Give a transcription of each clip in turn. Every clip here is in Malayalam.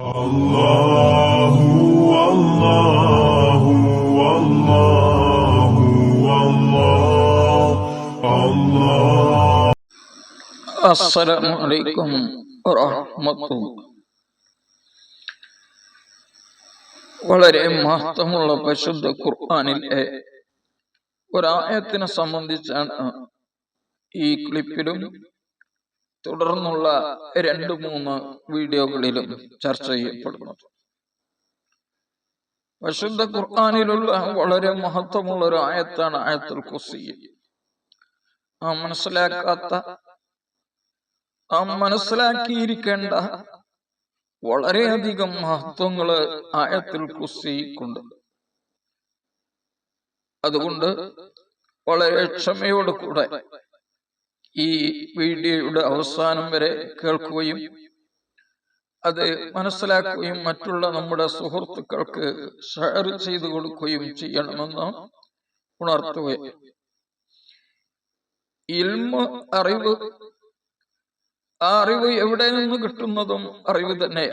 الله والله والله والله الله അസ്സലാമു അലൈക്കും വറഹ്മത്തുള്ളാഹി വളരെ മഹത്വമുള്ള പരിശുദ്ധ ഖുർആനിലെ ഒരായത്തിനെ സംബന്ധിച്ചാണ് ഈ ക്ലിപ്പിലും തുടർന്നുള്ള രണ്ട് മൂന്ന് വീഡിയോകളിലും ചർച്ച ചെയ്യപ്പെടുന്നത് വിശുദ്ധ ഖുർആാനിലുള്ള വളരെ മഹത്വമുള്ള ഒരു ആയത്താണ് ആയത്തുൽ കുസി ആ മനസ്സിലാക്കാത്ത ആ മനസ്സിലാക്കിയിരിക്കേണ്ട വളരെയധികം മഹത്വങ്ങൾ ആയത്തിൽ കുസിക്കുണ്ട് അതുകൊണ്ട് വളരെ ക്ഷമയോട് കൂടെ ഈ വീഡിയോയുടെ അവസാനം വരെ കേൾക്കുകയും അത് മനസ്സിലാക്കുകയും മറ്റുള്ള നമ്മുടെ സുഹൃത്തുക്കൾക്ക് ഷെയർ ചെയ്തു കൊടുക്കുകയും ചെയ്യണമെന്ന് ഉണർത്തുകയും ഇൽമ അറിവ്. ആ അറിവ് എവിടെ നിന്ന് കിട്ടുന്നതും അറിവ് തന്നെ.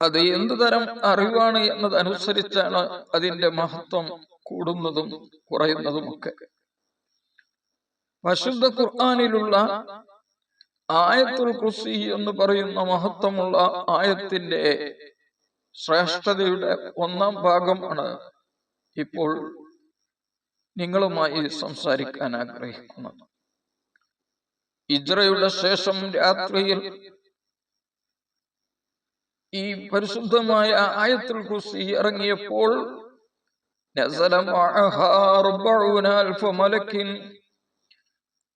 അത് എന്തു തരം അറിവാണ് എന്നതനുസരിച്ചാണ് അതിന്റെ മഹത്വം കൂടുന്നതും കുറയുന്നതുമൊക്കെ. വശുദ്ധ ഖുർആാനിലുള്ള ആയത്തുൽ കുസി എന്ന് പറയുന്ന മഹത്വമുള്ള ആയത്തിന്റെ ശ്രേഷ്ഠതയുടെ ഒന്നാം ഭാഗമാണ് ഇപ്പോൾ നിങ്ങളുമായി സംസാരിക്കാൻ ആഗ്രഹിക്കുന്നത്. ഇജ്രയുടെ ശേഷം രാത്രിയിൽ ഈ പരിശുദ്ധമായ ആയത്തുൽ കുസി ഇറങ്ങിയപ്പോൾ നസല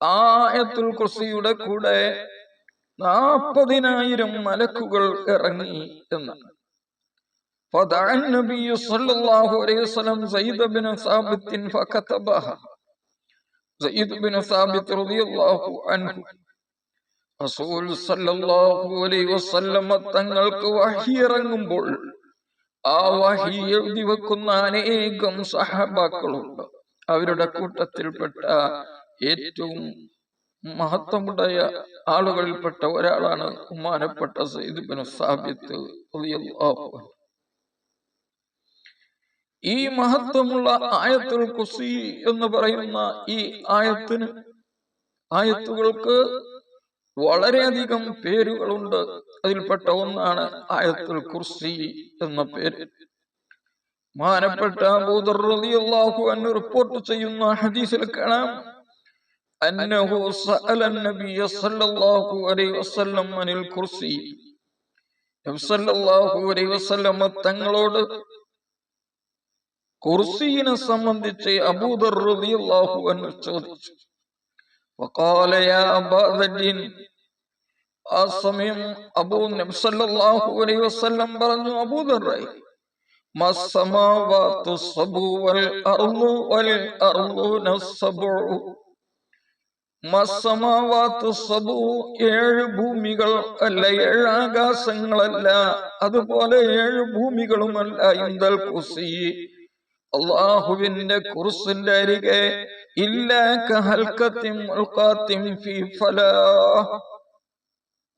ആയത്തുൽ കുർസിയുടെ കൂടെ നാപ്പതിനായിരം മലക്കുകൾ ഇറങ്ങി എന്ന്. തങ്ങൾക്ക് വഹിയിറങ്ങുമ്പോൾ ആ വഹി എഴുതി വെക്കുന്ന അനേകം സഹബാക്കളുണ്ട്. അവരുടെ കൂട്ടത്തിൽപ്പെട്ട ഏറ്റവും മഹത്വമുണ്ടായ ആളുകളിൽപ്പെട്ട ഒരാളാണ് ഉമ്മാനപ്പെട്ട സയ്യിദ് ബിൻ സാബിത്ത് ഈ മഹത്വമുള്ള ആയത്തുൽ കുസി എന്ന് പറയുന്ന ഈ ആയത്തിന് ആയത്തുകൾക്ക് വളരെയധികം പേരുകളുണ്ട്. അതിൽപ്പെട്ട ഒന്നാണ് ആയത്തുൽ കുർസി എന്ന പേര്. മാനപ്പെട്ട റിപ്പോർട്ട് ചെയ്യുന്ന ഹദീസിൽ കാണാം. അന്നഹു സഅല നബിയ സല്ലല്ലാഹു അലൈഹി വസല്ലം അനിൽ കുർസി നബി സല്ലല്ലാഹു അലൈഹി വസല്ലം തങ്ങളോട് കുർസീനെ സംബന്ധിച്ച് അബൂദർ റളിയല്ലാഹു അൻഹു ചോദിച്ചു وقال يا أبا ذر ആ സമയം അബൂ നബി സല്ലല്ലാഹു അലൈഹി വസല്ലം പറഞ്ഞു അബൂദർ മസ്സമാവാതു സബു വൽ അർളു വൽ അർളൂന സബു മസ്സമാവാതു സബു ഏഴ് ഭൂമികൾ അല്ല ഏഴ് ആകാശങ്ങളല്ല അതുപോലെ ഏഴ് ഭൂമികളുമല്ല. ഇന്ദൽ കുസി അള്ളാഹുവിന്റെ കുറിസിന്റെ അരികെ ഇല്ല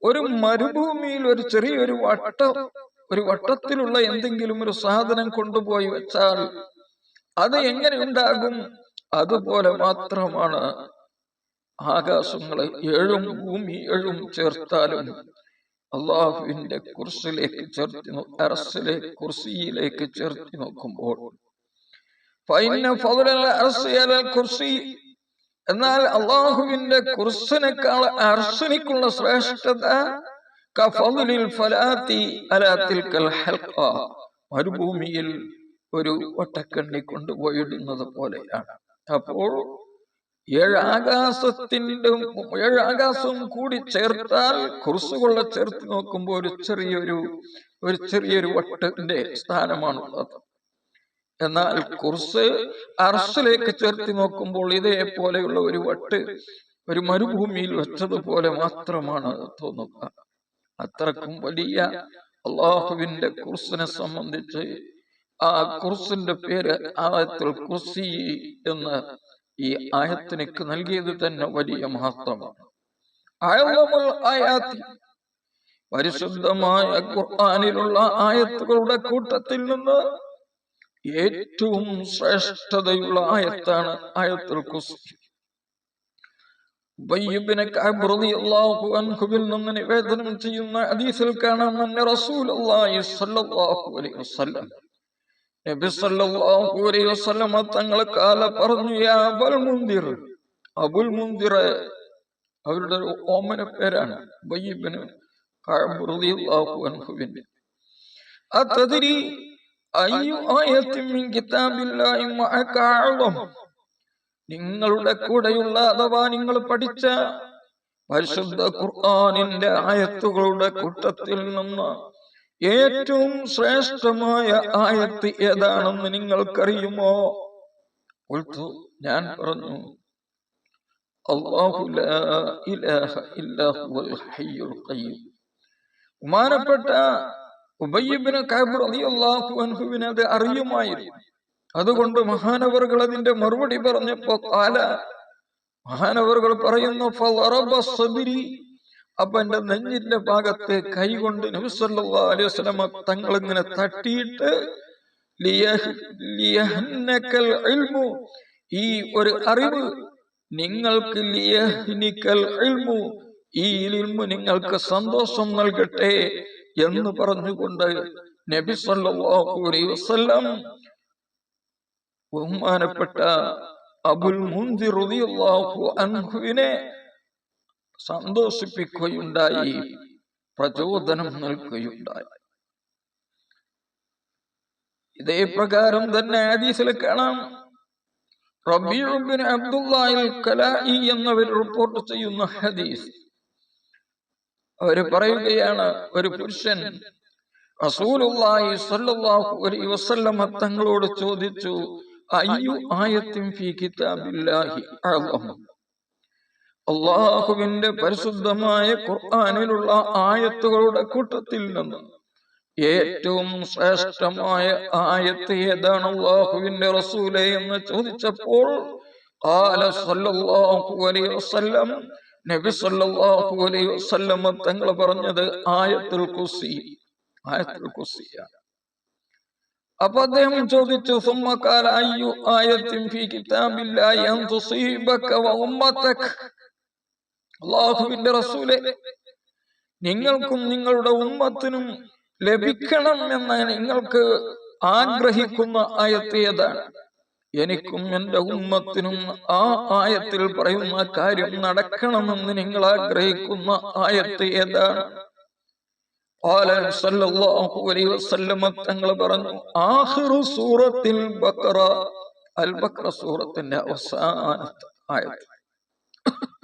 ഒരു മരുഭൂമിയിൽ ഒരു ചെറിയൊരു വട്ടം ഒരു വട്ടത്തിലുള്ള എന്തെങ്കിലും ഒരു സാധനം കൊണ്ടുപോയി വെച്ചാൽ അത് എങ്ങനെ ഉണ്ടാകും? അതുപോലെ മാത്രമാണ്. ആകാശങ്ങളെ ഏഴും ഭൂമി ഏഴും ചേർത്താലും അള്ളാഹുവിന്റെ കുർസിലേക്ക് ചേർത്തി അറസിലെ കുർസിയിലേക്ക് ചേർത്തി നോക്കുമ്പോൾ എന്നാൽ അള്ളാഹുവിന്റെ കുർസിനേക്കാൾ അർശനിക്കുള്ള ശ്രേഷ്ഠത മരുഭൂമിയിൽ ഒരു ഒട്ടക്കണ്ണി കൊണ്ടുപോയിടുന്നത് പോലെയാണ്. അപ്പോൾ ഏഴാകാശത്തിന്റെ ഏഴാകാശവും കൂടി ചേർത്താൽ കുറച്ചുകൊള്ള ചേർത്ത് നോക്കുമ്പോൾ ഒരു ചെറിയൊരു ഒരു ചെറിയൊരു വട്ടത്തിന്റെ സ്ഥാനമാണുള്ളത്. എന്നാൽ കുറിസ് അർസിലേക്ക് ചേർത്തി നോക്കുമ്പോൾ ഇതേപോലെയുള്ള ഒരു വട്ട് ഒരു മരുഭൂമിയിൽ വെച്ചതുപോലെ മാത്രമാണ് തോന്നുക. അത്രക്കും വലിയ അള്ളാഹുവിന്റെ കുർസിനെ സംബന്ധിച്ച് ആ കുർസിന്റെ പേര് ആയത്തുൽ കുർസി എന്ന് ഈ ആയത്തിനക്ക് നൽകിയത് തന്നെ വലിയ മഹത്വമാണ് പരിശുദ്ധമായ ഖുർആാനിലുള്ള ആയത്തുകളുടെ കൂട്ടത്തിൽ നിന്ന് ഏറ്റവും ശ്രേഷ്ഠതയുള്ള ആയത്താണ് ആയത്തുൽ നിന്ന് നിവേദനം ചെയ്യുന്ന അദീസിൽ കാണാം റസൂൽ അലൈഹി വസല്ലം. അലൈഹി വസല്ലമ തങ്ങൾ കാല പറഞ്ഞു അബുൽ മുന്തിർ. അബുൽ മുന്തിർ അവരുടെ ഓമന പേരാണ് ആയത്തിൻ മിൻ കിതാബില്ലാഹി മഅക നിങ്ങളുടെ കൂടെയുള്ള അഥവാ നിങ്ങൾ പഠിച്ച പരിശുദ്ധ ഖുർആനിന്റെ ആയത്തുകളുടെ കൂട്ടത്തിൽ നിന്ന് ഏറ്റവും ശ്രേഷ്ഠമായ ആയത്ത് ഏതാണെന്ന് നിങ്ങൾക്കറിയുമോ? ഉൾത്തു ഞാൻ പറഞ്ഞു ബഹുമാനപ്പെട്ട ഉബയ്യബിന് കഅബ് റളിയല്ലാഹു അൻഹുവിന് അത് അറിയുമായിരുന്നു. അതുകൊണ്ട് മഹാനവറുകൾ അതിന്റെ മറുപടി പറഞ്ഞപ്പോ കാല മഹാനവറുകൾ പറയുന്നു അപ്പൊ എന്റെ നെഞ്ഞിന്റെ ഭാഗത്ത് കൈകൊണ്ട് നബിസല്ലാ അലൈഹി തങ്ങൾ ഇങ്ങനെ തട്ടിയിട്ട് ഈ ഒരു അറിവ് നിങ്ങൾക്ക് ഈ ഇൽമു നിങ്ങൾക്ക് സന്തോഷം നൽകട്ടെ എന്ന് പറഞ്ഞുകൊണ്ട് നബി സല്ലല്ലാഹു അലൈഹി വസല്ലം ബഹുമാനപ്പെട്ട അബുൽ മുന്തിർ റളിയല്ലാഹു അൻഹുവിനെ സന്തോഷിപ്പിക്കുകയുണ്ടായി പ്രചോദനം നൽകുകയുണ്ടായി. ഇതേ പ്രകാരം തന്നെ ഹദീസിൽ കാണാം. റബീഉബിൻ അബ്ദുല്ലാഹിൽ കലായി എന്നവർ റിപ്പോർട്ട് ചെയ്യുന്ന ഹദീസ്. അവർ പറയുകയാണ് ഒരു പുരുഷൻ റസൂലുള്ളാഹി സ്വല്ലല്ലാഹു അലൈഹി വസല്ലമ തങ്ങളോട് ചോദിച്ചു അയ്യു ആയത്തിൻ ഫീ കിതാബില്ലാഹി അഅ്ലം? അള്ളാഹുവിന്റെ പരിശുദ്ധമായ ഖുർആാനിലുള്ള ആയത്തുകളുടെ കൂട്ടത്തിൽ നിന്ന് ഏറ്റവും ശ്രേഷ്ഠമായ ആയത്ത് ഏതാണ് അള്ളാഹുവിന്റെ റസൂല എന്ന് ചോദിച്ചപ്പോൾ നബി സല്ലല്ലാഹു അലൈഹി വസല്ലം തങ്ങൾ പറഞ്ഞത് ആയത്തുൽ കുസി ആയത്തുൽ കുസിയാണ് അപ്പൊ അദ്ദേഹം ചോദിച്ചു സുമ്മക്കാൽ ആയത്തിൻ ഫി കിതാബില്ലാഹി അൻ തുസീബക വ ഉമ്മതക? അള്ളാഹുവിന്റെ റസൂലെ നിങ്ങൾക്കും നിങ്ങളുടെ ഉമ്മത്തിനും ലഭിക്കണം എന്ന് നിങ്ങൾക്ക് ആഗ്രഹിക്കുന്ന ആയത്തേതാണ് എനിക്കും എന്റെ ഉമ്മത്തിനും ആ ആയത്തിൽ പറയുന്ന കാര്യം നടക്കണമെന്ന് നിങ്ങൾ ആഗ്രഹിക്കുന്ന ആയത്ത് ഏതാണ്? തങ്ങൾ പറഞ്ഞു ആഹ്റു സൂറത്തിൽ ബക്കറ അൽ ബക്കറ സൂറത്തിന്റെ അവസാനത്തെ ആയത്ത്.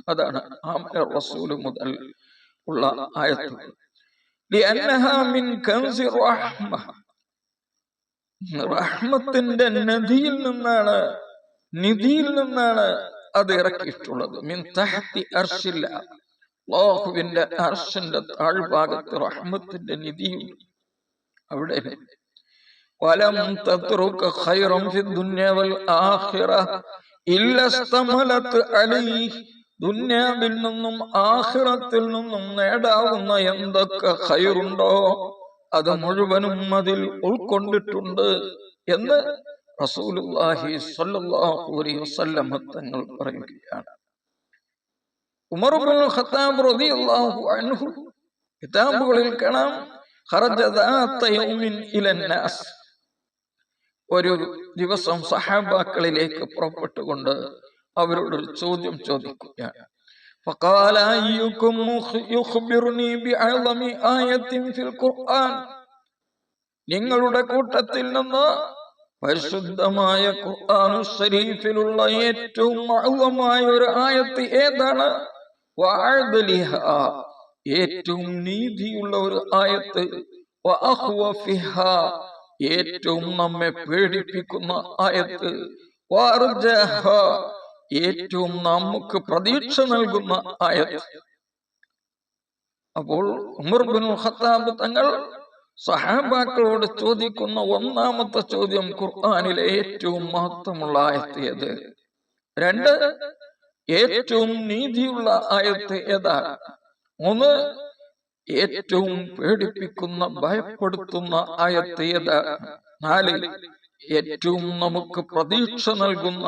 അതാണ് ആമന റസൂൽ മുതൽ ഉള്ള ആയത്തുകൾ. റഹ്മത്തിന്റെ നദിയിൽ നിന്നാണ് നിധിയിൽ നിന്നാണ് അത് ഇറക്കിയിട്ടുള്ളത്. മിൻ തഹത്തി അർഷില്ല അള്ളാഹുവിന്റെ അർഷിന്റെ താഴ്ഭാഗത്ത് റഹ്മത്തിന്റെ നിധിയുണ്ട് അവിടെ. വലം തത്രുക ഖൈറം ഫി ദുനിയ വൽ ആഖിറ. ഇല്ല അലൈഹി ദുന്യാവിൽ നിന്നും ആഹ്റത്തിൽ നിന്നും നേടാവുന്ന എന്തൊക്കെ ഹൈറുണ്ടോ അത് മുഴുവനും അതിൽ ഉൾക്കൊണ്ടിട്ടുണ്ട് എന്ന് അലൈഹി വസല്ലം തങ്ങൾ പറയുകയാണ്. ഖത്താബ് അൻഹു കിതാബുകളിൽ കാണാം ഖറജ ഒരു ദിവസം സഹാബാക്കളിലേക്ക് പുറപ്പെട്ടുകൊണ്ട് അവരോട് ഒരു ചോദ്യം ചോദിക്കുകയാണ് فقال أيكم يخبرني بأعظم آية في القرآن നിങ്ങളുടെ കൂട്ടത്തിൽ നിന്ന് പരിശുദ്ധമായ ഖുർആനു ഷരീഫിലുള്ള ഏറ്റവും മഹത്വമായ ഒരു ആയത്ത് ഏതാണ് വഅദലിഹ ഏറ്റവും നീതിയുള്ള ഒരു ആയത്ത് വഅഖ്വഫിഹ ഏറ്റവും നമ്മെ പേടിപ്പിക്കുന്ന ആയത്ത് വഅർജഹ ഏറ്റവും നമുക്ക് പ്രതീക്ഷ നൽകുന്ന ആയത്ത് അപ്പോൾ ഉമർ ബിൻ ഖത്താബ് തങ്ങൾ സഹാബാക്കളോട് ചോദിക്കുന്ന ഒന്നാമത്തെ ചോദ്യം ഖുർആാനിലെ ഏറ്റവും മഹത്വമുള്ള ആയത്ത് ഏത്? രണ്ട് ഏറ്റവും നീതിയുള്ള ആയത്ത് ഏതാണ് മൂന്ന് ഏറ്റവും പേടിപ്പിക്കുന്ന ഭയപ്പെടുത്തുന്ന ആയത്ത് ഏതാണ് നാല് ഏറ്റവും നമുക്ക് പ്രതീക്ഷ നൽകുന്ന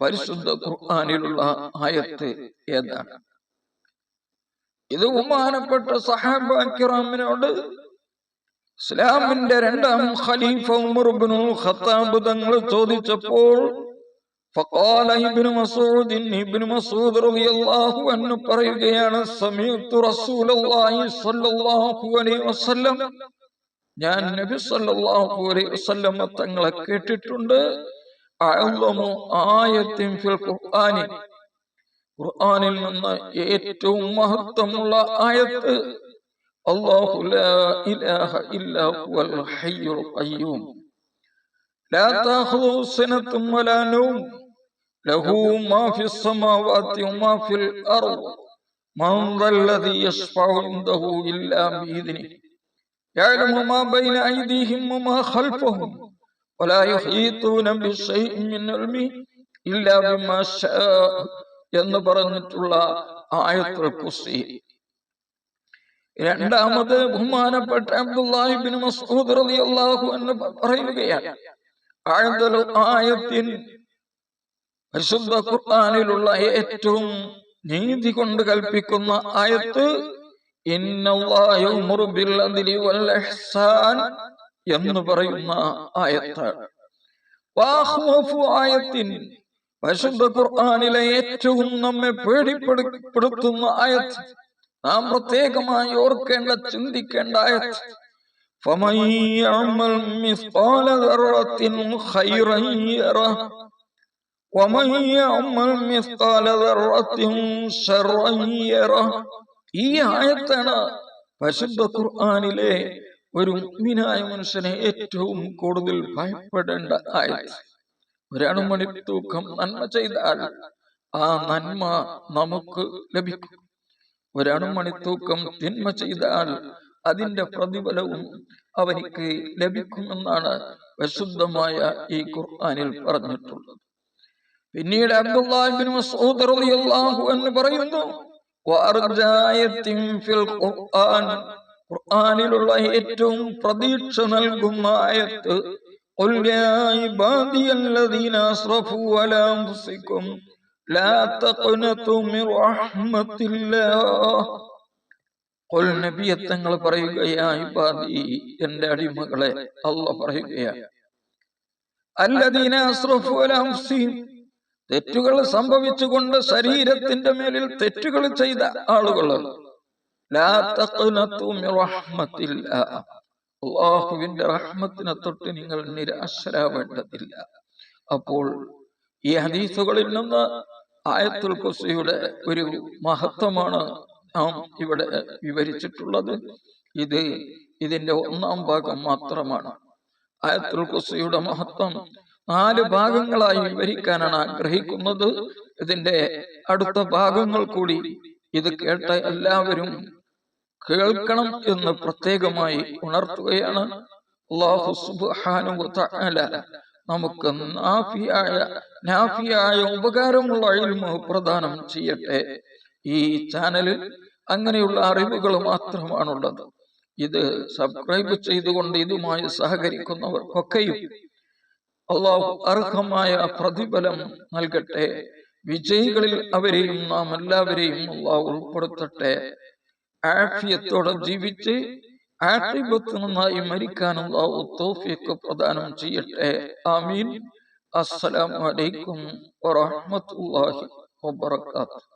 പരിശുദ്ധ ഖുർആാനിലുള്ള ആയത്ത് ഏതാണ് ഇത് ബഹുമാനപ്പെട്ട സഹാബാക്കിറാമിനോട് ഇസ്ലാമിന്റെ രണ്ടാം ഖലീഫ ഉമർ ഇബ്നുൽ ഖത്താബ് തങ്ങൾ ചോദിച്ചപ്പോൾ فقال ابن مسعود ابن مسعود رضي الله عنه പറയുകയാണ് സമീഅത്തു റസൂലുള്ളാഹി സ്വല്ലല്ലാഹു അലൈഹി വസല്ലം ഞാൻ നബി സല്ലല്ലാഹു അലൈഹി വസല്ലമ തങ്ങളെ കേട്ടിട്ടുണ്ട്. അഅ്ലമു ആയത്തിൻ ഫിൽ ഖുർആനി. ഖുർആനിൽ നിന്ന് ഏറ്റവും മഹത്തമുള്ള ആയത്ത് അല്ലാഹു ലാ ഇലാഹ ഇല്ലാ ഹുവൽ ഹയ്യുൽ ഖയ്യൂം. ലാ തഖുദു സിനത്തും വലാ നൗം. ലഹു മാ ഫിസ് സമാവാതി വമാ ഫിൽ അർദ്. മൻ ദല്ലദി യശ്ഫഉ ഇൻദഹു ഇല്ലാ ബിഇദ്നിഹി. يعلم ما بين أيديهم وما خلفهم ولا يحيطون بشيء من علمه إلا بما شاء എന്ന് പറഞ്ഞിട്ടുള്ള ആയത്തുൽ കുർസി രണ്ടാമത് ബഹുമാനപ്പെട്ട അബ്ദുല്ലാഹിബിൻ മസ്ഊദ് റളിയല്ലാഹു അൻഹു പറയുകയാണ് ആഴന്തൽ ആയത്തിൻ പരിശുദ്ധ ഖുർആനിലുള്ള ഏറ്റവും നീതി കൊണ്ട് കൽപ്പിക്കുന്ന ആയത്ത് എന്ന് പറയുന്ന ആയത്താണ് വാഖ്വഫു ആയത്തിൻ പരിശുദ്ധ ഖുർആനിലെ ഏറ്റവും നമ്മെ പേടിപ്പെടുത്തുന്ന ആയത്ത് നാം പ്രത്യേകമായി ഓർക്കേണ്ട ചിന്തിക്കേണ്ട ആയത്ത് فمن يعمل مثقال ذرة خيرا يره ومن يعمل مثقال ذرة شرا يره ഈ ആയത്താണ് പരിശുദ്ധ ഖുർആാനിലെ ഒരു മുഅ്മിനായ മനുഷ്യനെ ഏറ്റവും കൂടുതൽ ഭയപ്പെടേണ്ട ആയത്. ഒരണുമണി തൂക്കം നന്മ ചെയ്താൽ ആ നന്മ നമുക്ക് ലഭിക്കും. ഒരണുമണി തൂക്കം തിന്മ ചെയ്താൽ അതിന്റെ പ്രതിഫലവും അവനിക്ക് ലഭിക്കുമെന്നാണ് വിശുദ്ധമായ ഈ ഖുർആാനിൽ പറഞ്ഞിട്ടുള്ളത്. പിന്നീട് അബ്ദുല്ലാഹിബ്നു മസ്ഊദ് റളിയല്ലാഹു അൻഹു പറയുന്നു ഖുർആാനിലുള്ള ഏറ്റവും പ്രതീക്ഷ നൽകുന്ന ആയത്ത് തങ്ങൾ പറയുകയായി ബാദി എന്റെ അടിമകളെ അല്ല പറയുകയാണ്. അല്ലദീന തെറ്റുകൾ സംഭവിച്ചുകൊണ്ട് ശരീരത്തിന്റെ മേലിൽ തെറ്റുകൾ ചെയ്ത ആളുകൾ റഹ്മത്തിനെ തൊട്ട് നിങ്ങൾ നിരാശരാവേണ്ടതില്ല. അപ്പോൾ ഈ ഹദീസുകളിൽ നിന്ന് ആയത്തുൽ കുസിയുടെ ഒരു മഹത്വമാണ് നാം ഇവിടെ വിവരിച്ചിട്ടുള്ളത്. ഇത് ഇതിന്റെ ഒന്നാം ഭാഗം മാത്രമാണ്. ആയത്തുൽ കുസിയുടെ മഹത്വം നാല് ഭാഗങ്ങളായി വിവരിക്കാനാണ് ആഗ്രഹിക്കുന്നത്. ഇതിന്റെ അടുത്ത ഭാഗങ്ങൾ കൂടി ഇത് കേട്ട എല്ലാവരും കേൾക്കണം എന്ന് പ്രത്യേകമായി ഉണർത്തുകയാണ്. നമുക്ക് നാഫിയായ നാഫിയായ ഉപകാരമുള്ള അഴിമ പ്രദാനം ചെയ്യട്ടെ. ഈ ചാനലിൽ അങ്ങനെയുള്ള അറിവുകൾ മാത്രമാണുള്ളത്. ഇത് സബ്സ്ക്രൈബ് ചെയ്തുകൊണ്ട് ഇതുമായി സഹകരിക്കുന്നവർക്കൊക്കെയും അള്ളാഹു അർഹമായ പ്രതിഫലം നൽകട്ടെ. വിജയികളിൽ അവരെയും നാം എല്ലാവരെയും അള്ളാഹു ഉൾപ്പെടുത്തട്ടെ. ആഫിയത്തോടെ ജീവിച്ച് ആക്ഷിബത്ത് നന്നായി മരിക്കാൻ അള്ളാഹു തോഫിയൊക്കെ പ്രദാനം ചെയ്യട്ടെ. ആമീൻ. അസ്സലാമു അലൈക്കും വറഹ്മത്തുള്ളാഹി വബറകാതുഹു.